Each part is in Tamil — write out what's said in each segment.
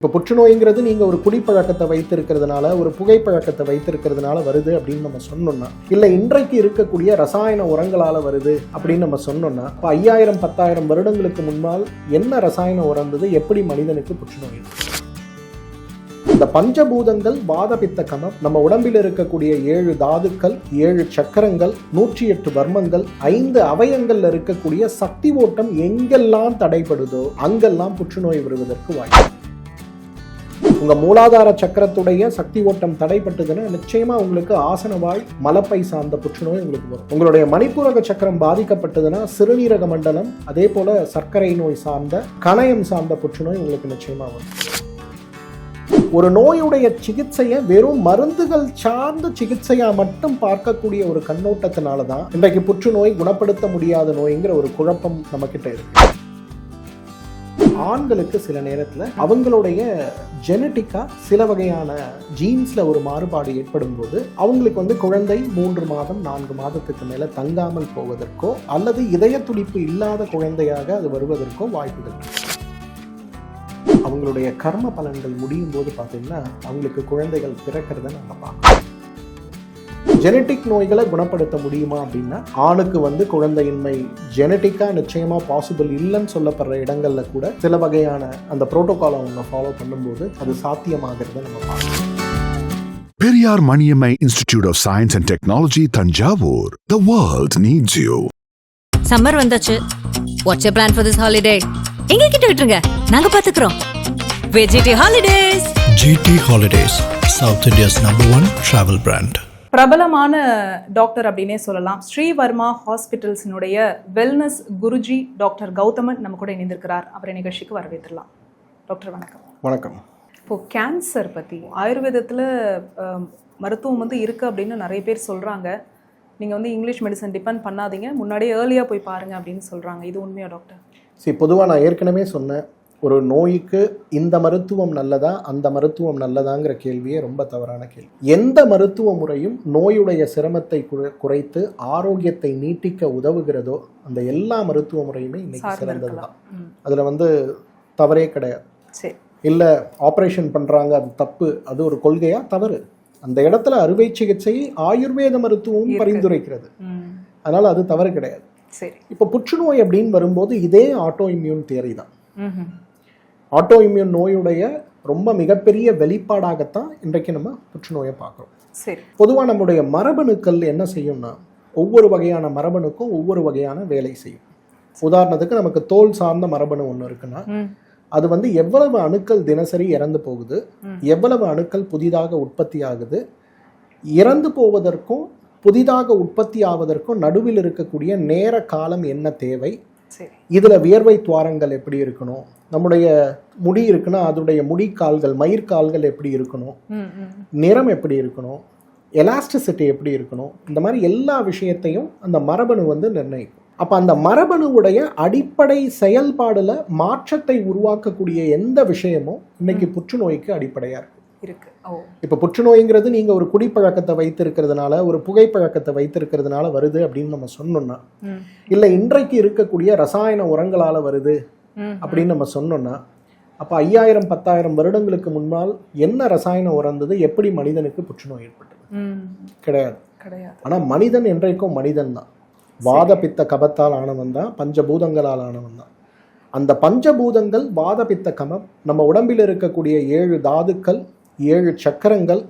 இப்போ புற்றுநோய்ங்கிறது நீங்கள் ஒரு குடிப்பழக்கத்தை வைத்திருக்கிறதுனால ஒரு புகைப்பழக்கத்தை வைத்திருக்கிறதுனால வருது அப்படின்னு நம்ம சொன்னோம்னா இல்லை இன்றைக்கு இருக்கக்கூடிய ரசாயன உரங்களால் வருது அப்படின்னு நம்ம சொன்னோம்னா இப்போ ஐயாயிரம் பத்தாயிரம் வருடங்களுக்கு முன்னால் என்ன ரசாயன உரம் இருந்தது எப்படி மனிதனுக்கு புற்றுநோய்? இந்த பஞ்சபூதங்கள் வாதபித்த கமம் நம்ம உடம்பில் இருக்கக்கூடிய ஏழு தாதுக்கள் ஏழு சக்கரங்கள் நூற்றி எட்டு வர்மங்கள் ஐந்து அவயங்கள்ல இருக்கக்கூடிய சக்தி ஓட்டம் எங்கெல்லாம் தடைபடுதோ அங்கெல்லாம் புற்றுநோய் வருவதற்கு வாய்ப்பு. உங்க மூலாதார சக்கரத்துடைய சக்தி ஓட்டம் தடைப்பட்டதுன்னா நிச்சயமா உங்களுக்கு ஆசனவாய் மலப்பை சார்ந்த புற்றுநோய் உங்களுக்கு வரும். உங்களுடைய மணிப்பூரக சக்கரம் பாதிக்கப்பட்டதுன்னா சிறுநீரக மண்டலம் அதே போல சர்க்கரை நோய் சார்ந்த கணையம் சார்ந்த புற்றுநோய் உங்களுக்கு நிச்சயமா வரும். ஒரு நோயுடைய சிகிச்சையை வெறும் மருந்துகள் சார்ந்த சிகிச்சையா மட்டும் பார்க்கக்கூடிய ஒரு கண்ணோட்டத்தினால தான் இன்றைக்கு புற்றுநோய் குணப்படுத்த முடியாத நோய்ங்கிற ஒரு குழப்பம் நம்ம கிட்ட இருக்கு. ஆண்களுக்கு சில நேரத்தில் அவங்களுடைய ஜெனட்டிக்காக சில வகையான ஜீன்ஸில் ஒரு மாறுபாடு ஏற்படும் போது அவங்களுக்கு வந்து குழந்தை மூன்று மாதம் நான்கு மாதத்துக்கு மேலே தங்காமல் போவதற்கோ அல்லது இதய துடிப்பு இல்லாத குழந்தையாக அது வருவதற்கோ வாய்ப்புகள் அவங்களுடைய கர்ம பலன்கள் முடியும் போது பார்த்தீங்கன்னா அவங்களுக்கு குழந்தைகள் பிறக்கிறத நம்ம பார்க்கலாம் ஜெனட்டிக் நோய்களை குணப்படுத்த முடியுமா அப்படின்னா ஆணுக்கு வந்து குழந்தையின்மை ஜெனட்டிக்காக நிச்சயமாக பாசிபிள் இல்லைன்னு சொல்லப்படுற இடங்கள்ல கூட சில வகையான அந்த புரோட்டோகாலை அவங்க ஃபாலோ பண்ணும்போது அது சாத்தியமாகிறத நம்ம பார்க்கலாம் Periyar Maniammai Institute of Science and Technology, Tanjavur. The world needs you. Summer வந்தாச்சு what's you plan for this holiday எங்க கிட்ட விட்டுருங்க நாங்க பாத்துக்கிறோம் VGT holidays GT Holidays, South India's number one travel brand. பிரபலமான டாக்டர் அப்படின்னே சொல்லலாம். ஸ்ரீவர்மா ஹாஸ்பிட்டல்ஸினுடைய வெல்னஸ் குருஜி டாக்டர் கௌதமன் நம்ம கூட இணைந்திருக்கிறார். அவரை நிகழ்ச்சிக்கு வரவேற்றலாம். டாக்டர் வணக்கம். வணக்கம். இப்போ கேன்சர் பற்றி ஆயுர்வேதத்தில் மருத்துவம் வந்து இருக்குது அப்படின்னு நிறைய பேர் சொல்கிறாங்க நீங்கள் வந்து இங்கிலீஷ் மெடிசன் டிபெண்ட் பண்ணாதீங்க. முன்னாடியே ஏர்லியாக போய் பாருங்க அப்படின்னு சொல்கிறாங்க இது உண்மையா டாக்டர்? சரி பொதுவாக நான் ஏற்கனவே சொன்னேன் ஒரு நோய்க்கு இந்த மருத்துவம் நல்லதா அந்த மருத்துவம் நல்லதாங்கிற கேள்வியே ரொம்ப தவறான கேள்வி. எந்த மருத்துவ முறையும் நோயுடைய சிரமத்தை குறை- குறைத்து ஆரோக்கியத்தை நீட்டிக்க உதவுகிறதோ அந்த எல்லா மருத்துவ முறையுமே இன்னைக்கு சிறந்தது தான். அதில் வந்து தவறே கிடையாது. இல்லை ஆப்ரேஷன் பண்ணுறாங்க அது தப்பு அது ஒரு கொள்கையா? தவறு. அந்த இடத்துல அறுவை சிகிச்சை ஆயுர்வேத மருத்துவம். பரிந்துரைக்கிறது. அதனால் அது தவறு கிடையாது. சரி. இப்போ புற்றுநோய் அப்படின்னு வரும்போது இதே ஆட்டோ இம்யூன் தியரி தான் ஆட்டோ இம்யூன் நோயுடைய ரொம்ப மிகப்பெரிய வெளிப்பாடாகத்தான் இன்றைக்கு நம்ம புற்றுநோயை பார்க்குறோம். சரி. பொதுவாக நம்முடைய மரபணுக்கள் என்ன செய்யும்னா ஒவ்வொரு வகையான மரபணுக்கும் ஒவ்வொரு வகையான வேலை செய்யும். உதாரணத்துக்கு நமக்கு தோல் சார்ந்த மரபணு ஒன்று இருக்குன்னா அது வந்து எவ்வளவு அணுக்கள் தினசரி இறந்து போகுது. எவ்வளவு அணுக்கள் புதிதாக உற்பத்தி ஆகுது இறந்து போவதற்கும் புதிதாக உற்பத்தி ஆவதற்கும் நடுவில் இருக்கக்கூடிய நேர காலம் என்ன தேவை இதுல வியர்வை துவாரங்கள் எப்படி இருக்கணும்? நம்முடைய முடி இருக்குன்னா அதோடைய முடிக்கால்கள் மயிர்கால்கள் எப்படி இருக்கணும்? ம் ம் நிறம் எப்படி இருக்கணும்? எலாஸ்டிசிட்டி எப்படி இருக்கணும்? இந்த மாதிரி எல்லா விஷயத்தையும் அந்த மரபணு வந்து நிர்ணயிக்கும். அப்போ அந்த மரபணுவுடைய அடிப்படை செயல்பாடுல மாற்றத்தை உருவாக்கக்கூடிய எந்த விஷயமும் இன்னைக்கு புற்றுநோய்க்கு அடிப்படையா இருக்கு இருக்கு. இப்போ புற்றுநோய்ங்கிறது நீங்க ஒரு குடிப்பழக்கத்தை வைத்திருக்கிறதுனால ஒரு புகைப்பழக்கத்தை வைத்திருக்கிறதுனால வருது அப்படின்னு நம்ம சொன்னோம்னா இல்லை இன்றைக்கு இருக்கக்கூடிய ரசாயன உரங்களால வருது அப்படின்னு நம்ம சொன்னோம்னா அப்போ ஐயாயிரம் பத்தாயிரம் வருடங்களுக்கு முன்னால் என்ன ரசாயன உரம் இருந்தது எப்படி மனிதனுக்கு புற்றுநோய் ஏற்பட்டது? கிடையாது. கிடையாது. ஆனால் மனிதன் என்றைக்கும் மனிதன் தான். வாத பித்த கபத்தால் ஆனவன் தான் பஞ்சபூதங்களால் ஆனவன் தான். அந்த பஞ்சபூதங்கள் வாத பித்த கமம் நம்ம உடம்பில் இருக்கக்கூடிய ஏழு தாதுக்கள் ஏழு சக்கரங்கள்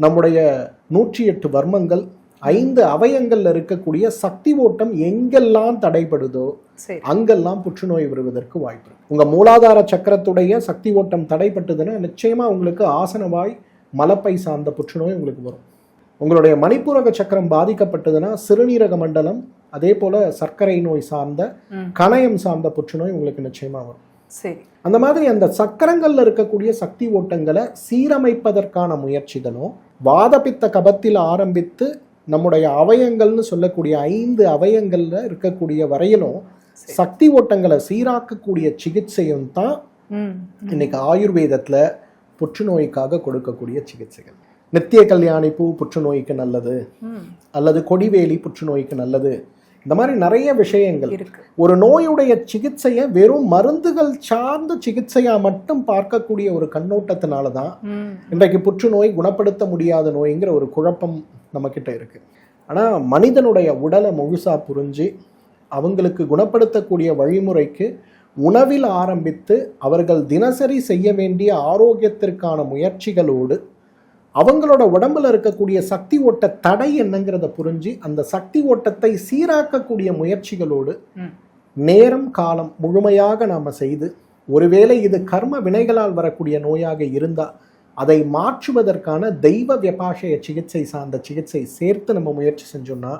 நம்முடைய நூற்றி எட்டு வர்மங்கள் ஐந்து அவயங்கள்ல இருக்கக்கூடிய சக்தி ஓட்டம் எங்கெல்லாம் தடைபடுதோ அங்கெல்லாம் புற்றுநோய் வருவதற்கு வாய்ப்பு உங்க மூலாதார சக்கரத்துடைய சக்தி ஓட்டம் தடைப்பட்டதுன்னா நிச்சயமா உங்களுக்கு ஆசனவாய் மலப்பை சார்ந்த புற்றுநோய் உங்களுக்கு வரும். உங்களுடைய மணிப்பூரக சக்கரம் பாதிக்கப்பட்டதுன்னா சிறுநீரக மண்டலம் அதே போல சர்க்கரை நோய் சார்ந்த. கணையம் சார்ந்த புற்றுநோய் உங்களுக்கு நிச்சயமா வரும். சரி. அந்த மாதிரி அந்த சக்கரங்கள்ல இருக்கக்கூடிய சக்தி ஓட்டங்களை சீரமைப்பதற்கான முயற்சிகளும் வாதபித்த கபத்தில் ஆரம்பித்து நம்முடைய அவயங்கள்னு சொல்லக்கூடிய ஐந்து அவயங்கள்ல இருக்கக்கூடிய வரையிலும் சக்தி ஓட்டங்களை சீராக்கக்கூடிய சிகிச்சையும் தான் இன்னைக்கு ஆயுர்வேதத்துல புற்றுநோய்க்காக கொடுக்கக்கூடிய சிகிச்சைகள். நித்திய கல்யாணி பூ புற்றுநோய்க்கு நல்லது. அல்லது கொடிவேலி புற்றுநோய்க்கு நல்லது. இந்த மாதிரி நிறைய விஷயங்கள். ஒரு நோயுடைய சிகிச்சையை வெறும் மருந்துகள் சார்ந்த சிகிச்சையா மட்டும் பார்க்கக்கூடிய ஒரு கண்ணோட்டத்தினால தான் இன்றைக்கு புற்றுநோய் குணப்படுத்த முடியாத நோய்ங்கிற ஒரு குழப்பம் நம்மக்கிட்ட இருக்கு. ஆனால் மனிதனுடைய உடலை முழுசா புரிஞ்சு அவங்களுக்கு குணப்படுத்தக்கூடிய வழிமுறைக்கு உணவில் ஆரம்பித்து அவர்கள் தினசரி செய்ய வேண்டிய ஆரோக்கியத்திற்கான முயற்சிகளோடு அவங்களோட உடம்புல இருக்கக்கூடிய சக்தி ஓட்ட தடை என்னங்கிறத புரிஞ்சு அந்த சக்தி ஓட்டத்தை சீராக்கக்கூடிய முயற்சிகளோடு. நேரம் காலம் முழுமையாக நாம செய்து ஒருவேளை இது கர்ம வினைகளால் வரக்கூடிய நோயாக இருந்தா அதை மாற்றுவதற்கான தெய்வ வியபாஷய சிகிச்சை சார்ந்த சிகிச்சை சேர்த்து நம்ம முயற்சி செஞ்சோம்னா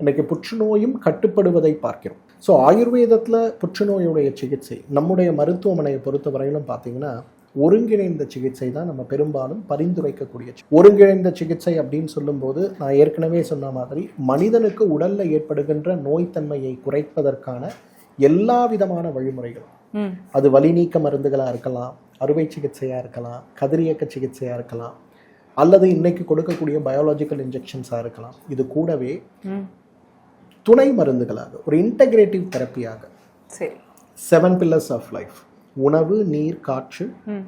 இன்னைக்கு புற்றுநோயும் கட்டுப்படுவதை பார்க்கிறோம் ஸோ ஆயுர்வேதத்தில் புற்றுநோயுடைய சிகிச்சை நம்முடைய மருத்துவமனையை பொறுத்தவரையிலும் பார்த்தீங்கன்னா ஒருங்கிணைந்த சிகிச்சை தான் நம்ம பெரும்பாலும் பரிந்துரைக்கக்கூடிய ஒருங்கிணைந்த சிகிச்சை அப்படின்னு சொல்லும்போது நான் ஏற்கனவே சொன்ன மாதிரி மனிதனுக்கு உடல்ல ஏற்படுகின்ற நோய்த்தன்மையை குறைப்பதற்கான எல்லா விதமான வழிமுறைகளும். அது வலி நீக்க மருந்துகளாக இருக்கலாம் அறுவை சிகிச்சையாக இருக்கலாம் கதிரியக்க சிகிச்சையாக இருக்கலாம் அல்லது இன்னைக்கு கொடுக்கக்கூடிய பயாலஜிக்கல் இன்ஜெக்ஷன்ஸாக இருக்கலாம். இது கூடவே துணை மருந்துகளாக ஒரு இன்டகிரேட்டிவ் தெரப்பியாக சரி. செவன் பில்லர்ஸ் ஆஃப் லைஃப் உணவு நீர் காற்று.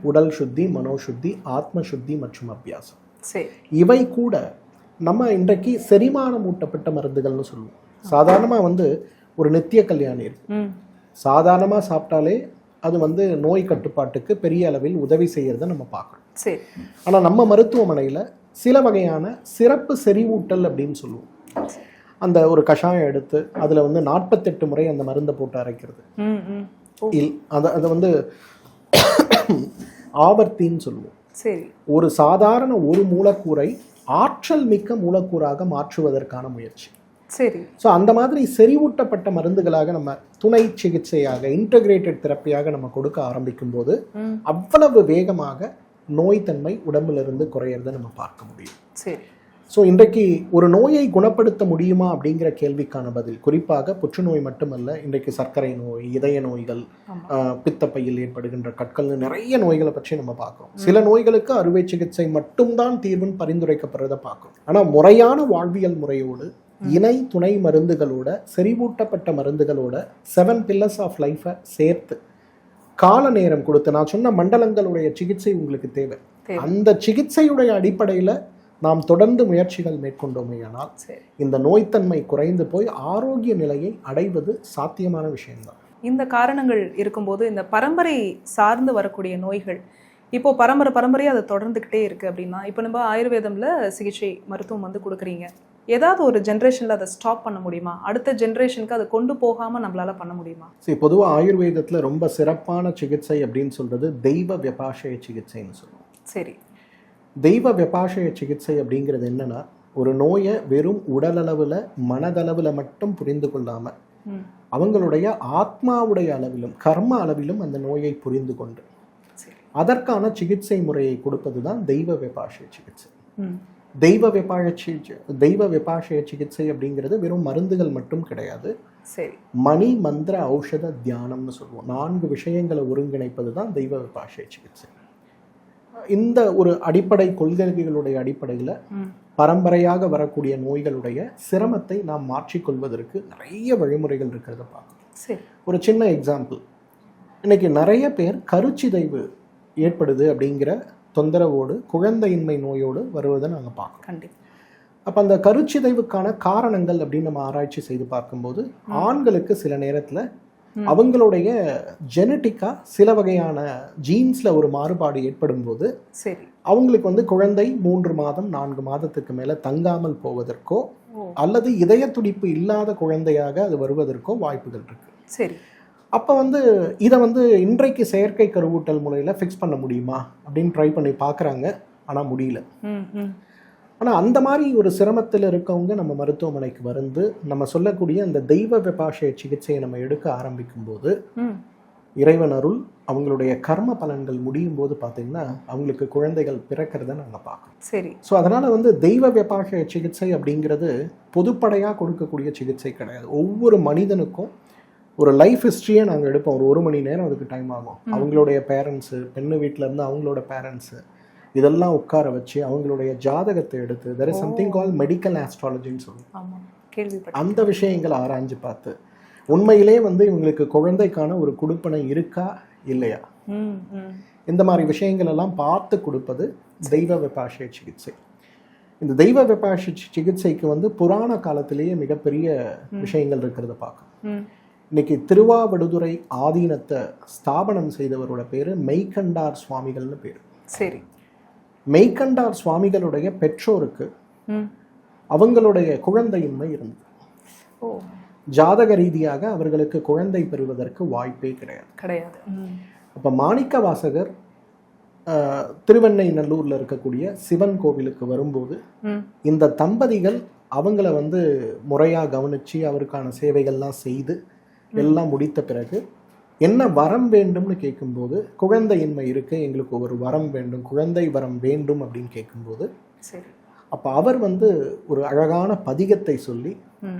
உடல் சுத்தி மனோசுத்தி ஆத்ம சுத்தி மற்றும் அபியாசம். இவை கூட நம்ம இன்றைக்கு செரிமானம் ஊட்டப்பட்ட மருந்துகள்னு சொல்லுவோம். சாதாரணமாக வந்து ஒரு நித்திய கல்யாணி இருக்கு. சாதாரணமாக சாப்பிட்டாலே அது வந்து நோய் கட்டுப்பாட்டுக்கு பெரிய அளவில் உதவி செய்யறதை நம்ம பார்க்குறோம் சரி. ஆனால் நம்ம மருத்துவமனையில் சில வகையான சிறப்பு செறிவூட்டல் அப்படின்னு சொல்லுவோம். அந்த ஒரு கஷாயம் எடுத்து அதில் வந்து நாற்பத்தெட்டு முறை அந்த மருந்தை போட்டு அரைக்கிறது. இல் அதை அதை வந்து ஆவர்த்தின்னு சொல்லுவோம். சரி. ஒரு சாதாரண ஒரு மூலக்கூறை ஆற்றல் மிக்க மூலக்கூறாக மாற்றுவதற்கான முயற்சி. சரி. ஸோ அந்த மாதிரி செறிவூட்டப்பட்ட மருந்துகளாக நம்ம துணை சிகிச்சையாக இன்டகிரேட்டட் தெரப்பியாக நம்ம கொடுக்க ஆரம்பிக்கும் போது அவ்வளவு வேகமாக நோய்த்தன்மை உடம்புல இருந்து குறையிறதை நம்ம பார்க்க முடியும். சரி. ஸோ இன்றைக்கு ஒரு நோயை குணப்படுத்த முடியுமா அப்படிங்கிற கேள்விக்கான பதில். குறிப்பாக புற்றுநோய் மட்டுமல்ல இன்றைக்கு சர்க்கரை நோய் இதய நோய்கள் பித்தப்பையில் ஏற்படுகின்ற கற்கள்னு நிறைய நோய்களை பற்றி நம்ம பார்க்குறோம். சில நோய்களுக்கு அறுவை சிகிச்சை மட்டும்தான் தீர்வுன்னு பரிந்துரைக்கப்படுறதை பார்க்குறோம். ஆனால் முறையான வாழ்வியல் முறையோடு இணை துணை மருந்துகளோட செறிவூட்டப்பட்ட மருந்துகளோட செவன் பில்லர்ஸ் ஆஃப் லைஃபை சேர்த்து கால நேரம் கொடுத்து நான் சொன்ன மண்டலங்களுடைய சிகிச்சை உங்களுக்கு தேவை. அந்த சிகிச்சையுடைய அடிப்படையில் நாம் தொடர்ந்து முயற்சிகள் மேற்கொண்டோமேயானால் இந்த நோய்த்தன்மை குறைந்து போய் ஆரோக்கிய நிலையை அடைவது சாத்தியமான விஷயம்தான். இந்த காரணங்கள் இருக்கும்போது இந்த பரம்பரை சார்ந்து வரக்கூடிய நோய்கள் இப்போ பரம்பரை பரம்பரையாக அது தொடர்ந்துக்கிட்டே இருக்கு அப்படின்னா இப்போ நம்ம ஆயுர்வேதம்ல சிகிச்சை மருத்துவம் வந்து கொடுக்குறீங்க. ஏதாவது ஒரு ஜென்ரேஷனில் அதை ஸ்டாப் பண்ண முடியுமா? அடுத்த ஜென்ரேஷனுக்கு அதை கொண்டு போகாமல் நம்மளால பண்ண முடியுமா? சரி பொதுவாக ஆயுர்வேதத்தில் ரொம்ப சிறப்பான சிகிச்சை அப்படின்னு சொல்றது தெய்வ விபாஷய சிகிச்சைன்னு சொல்லுவோம். சரி. தெய்வ விபாஷய சிகிச்சை அப்படிங்கிறது என்னன்னா ஒரு நோயை வெறும் உடலளவில் மனதளவில் மட்டும் புரிந்து கொள்ளாம ம். அவங்களுடைய ஆத்மாவுடைய அளவிலும் கர்ம அளவிலும் அந்த நோயை புரிந்து கொண்டு அதற்கான சிகிச்சை முறையை கொடுப்பது தான் தெய்வ விபாஷய சிகிச்சை. தெய்வ விபாஷ தெய்வ விபாஷய சிகிச்சை அப்படிங்கிறது வெறும் மருந்துகள் மட்டும் கிடையாது. சரி. மணி மந்திர ஔஷத தியானம்னு சொல்லுவோம். நான்கு விஷயங்களை ஒருங்கிணைப்பது தான் தெய்வ விபாஷய சிகிச்சை. இந்த ஒரு அடிப்படை கொள்கைகளுடைய அடிப்படையில் பரம்பரையாக வரக்கூடிய நோய்களுடைய சிரமத்தை நாம் மாற்றிக்கொள்வதற்கு நிறைய வழிமுறைகள் இருக்கிறத பார்க்கணும். ஒரு சின்ன எக்ஸாம்பிள் இன்னைக்கு நிறைய பேர் கருச்சிதைவு ஏற்படுது அப்படிங்கிற தொந்தரவோடு குழந்தையின்மை நோயோடு வருவதை நாங்கள் பார்க்குறோம். அப்போ அந்த கருச்சிதைவுக்கான காரணங்கள் அப்படின்னு நம்ம ஆராய்ச்சி செய்து பார்க்கும்போது ஆண்களுக்கு சில நேரத்தில் அவங்களுடைய ஜெனட்டிக்காக சில வகையான ஜீன்ஸில் ஒரு மாறுபாடு ஏற்படும் போது சரி. அவங்களுக்கு வந்து குழந்தை மூன்று மாதம் நான்கு மாதத்துக்கு மேலே தங்காமல் போவதற்கோ அல்லது இதய துடிப்பு இல்லாத குழந்தையாக அது வருவதற்கோ வாய்ப்புகள் இருக்கு. சரி. அப்போ வந்து இதை வந்து இன்றைக்கு செயற்கை கருவூட்டல் முறையில் ஃபிக்ஸ் பண்ண முடியுமா? அப்படின்னு ட்ரை பண்ணி பார்க்குறாங்க ஆனால் முடியல. ஆனால் அந்த மாதிரி ஒரு சிரமத்தில் இருக்கவங்க நம்ம மருத்துவமனைக்கு வந்து நம்ம சொல்லக்கூடிய அந்த தெய்வ விபாஷய சிகிச்சையை நம்ம எடுக்க ஆரம்பிக்கும் போது இறைவன் அருள் அவங்களுடைய கர்ம பலன்கள் முடியும் போது பார்த்தீங்கன்னா அவங்களுக்கு குழந்தைகள் பிறக்கிறத நாங்கள் பார்க்குறோம். சரி. ஸோ அதனால் வந்து தெய்வ விபாஷய சிகிச்சை அப்படிங்கிறது பொதுப்படையாக கொடுக்கக்கூடிய சிகிச்சை கிடையாது. ஒவ்வொரு மனிதனுக்கும் ஒரு லைஃப் ஹிஸ்ட்ரியை நாங்கள் எடுப்போம். ஒரு ஒரு மணி நேரம் அதுக்கு டைம் ஆகும். அவங்களுடைய பேரண்ட்ஸு பெண்ணு வீட்டில் இருந்து அவங்களோட பேரண்ட்ஸு இதெல்லாம் உட்கார வச்சு அவங்களுடைய ஜாதகத்தை எடுத்து there is something call medical ஆஸ்ட்ராலஜின்னு சொல்லுவோம். அந்த விஷயங்களை ஆராய்ஞ்சு பார்த்து உண்மையிலே வந்து இவங்களுக்கு குழந்தைக்கான ஒரு குடுப்பனை இருக்கா இல்லையா? இந்த மாதிரி விஷயங்கள் எல்லாம் பார்த்து கொடுப்பது தெய்வ விபாஷை சிகிச்சை. இந்த தெய்வ விபாஷை சிகிச்சைக்கு வந்து புராண காலத்திலேயே மிகப்பெரிய விஷயங்கள் இருக்கிறத பார்க்கணும். ம். இன்னைக்கு திருவாவடுதுறை ஆதீனத்தை ஸ்தாபனம் செய்தவரோட பேரு மெய்கண்டார் சுவாமிகள்னு பேர். சரி. மெய்கண்டார் சுவாமிகளுடைய பெற்றோருக்கு அவங்களுடைய குழந்தையின்மை இருந்தது. ஜாதக ரீதியாக அவர்களுக்கு குழந்தை பெறுவதற்கு வாய்ப்பே கிடையாது. கிடையாது. அப்போ மாணிக்க வாசகர் ஆஹ், திருவெண்ணெய்நல்லூர்ல இருக்கக்கூடிய சிவன் கோவிலுக்கு வரும்போது இந்த தம்பதிகள் அவங்கள வந்து முறையா கவனிச்சு அவருக்கான சேவைகள்லாம் செய்து எல்லாம் முடித்த பிறகு என்ன வரம் வேண்டும்னு கேட்கும்போது குழந்தையின்மை இருக்கு எங்களுக்கு ஒரு வரம் வேண்டும் குழந்தை வரம் வேண்டும் அப்படின்னு கேட்கும்போது அப்போ அவர் வந்து ஒரு அழகான பதிகத்தை சொல்லி.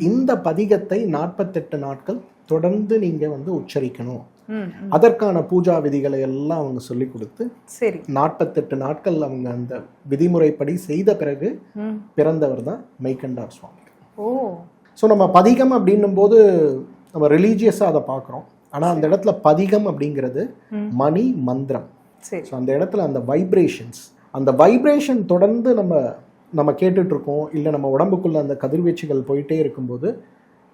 இந்த பதிகத்தை நாற்பத்தெட்டு நாட்கள் தொடர்ந்து நீங்க வந்து உச்சரிக்கணும். அதற்கான பூஜா விதிகளை எல்லாம் அவங்க சொல்லி கொடுத்து சரி. நாற்பத்தெட்டு நாட்கள் அவங்க அந்த விதிமுறைப்படி செய்த பிறகு பிறந்தவர் தான் மெய்கண்டார் சுவாமி. ஓ. ஸோ நம்ம பதிகம் அப்படின்னும் போது நம்ம ரிலீஜியஸாக அதை பார்க்குறோம். ஆனால் அந்த இடத்துல பதிகம் அப்படிங்கிறது. மணி மந்திரம். ஸோ அந்த இடத்துல அந்த வைப்ரேஷன்ஸ் அந்த வைப்ரேஷன் தொடர்ந்து நம்ம நம்ம கேட்டுட்டு இருக்கோம் இல்லை நம்ம உடம்புக்குள்ள அந்த கதிர்வீச்சுகள் போயிட்டே இருக்கும்போது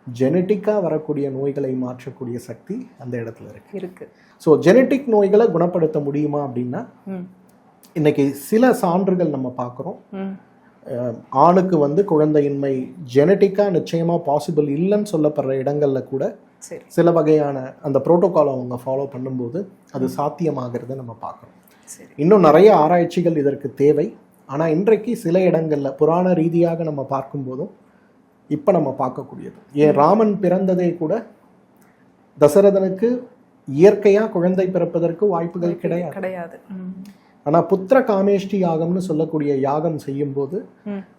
ஜெனட்டிக்காக வரக்கூடிய நோய்களை மாற்றக்கூடிய சக்தி அந்த இடத்துல இருக்கு. இருக்கு. ஸோ ஜெனட்டிக் நோய்களை குணப்படுத்த முடியுமா அப்படின்னா இன்னைக்கு சில சான்றுகள் நம்ம பார்க்குறோம். ஆணுக்கு வந்து குழந்தையின்மை ஜெனட்டிக்காக நிச்சயமாக பாசிபிள் இல்லைன்னு சொல்லப்படுற இடங்கள்ல கூட சில வகையான அந்த புரோட்டோகாலை அவங்க ஃபாலோ பண்ணும்போது அது சாத்தியமாகிறத நம்ம பார்க்குறோம் இன்னும் நிறைய ஆராய்ச்சிகள் இதற்கு தேவை. ஆனால் இன்றைக்கு சில இடங்களில் புராண ரீதியாக நம்ம பார்க்கும்போதும் இப்போ நம்ம பார்க்கக்கூடியது. ஏன் ராமன் பிறந்ததே கூட தசரதனுக்கு இயற்கையாக குழந்தை பிறப்பதற்கு வாய்ப்புகள் கிடையாது. கிடையாது. ஆனால் புத்திர காமேஷ்டி யாகம்னு சொல்லக்கூடிய யாகம் செய்யும்போது.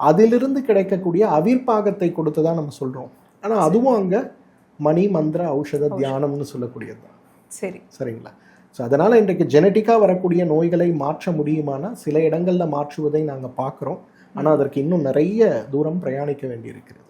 அதிலிருந்து கிடைக்கக்கூடிய அவிர்ப்பாகத்தை கொடுத்து தான் நம்ம சொல்கிறோம் ஆனால் அதுவும் அங்கே மணி மந்திர ஔஷத தியானம்னு சொல்லக்கூடியது தான் சரி. சரிங்களா? ஸோ அதனால் இன்றைக்கு ஜெனட்டிக்காக வரக்கூடிய நோய்களை மாற்ற முடியுமானா சில இடங்களில் மாற்றுவதை நாங்கள் பார்க்குறோம். ஆனால் அதற்கு இன்னும் நிறைய தூரம் பிரயாணிக்க வேண்டியிருக்கிறது.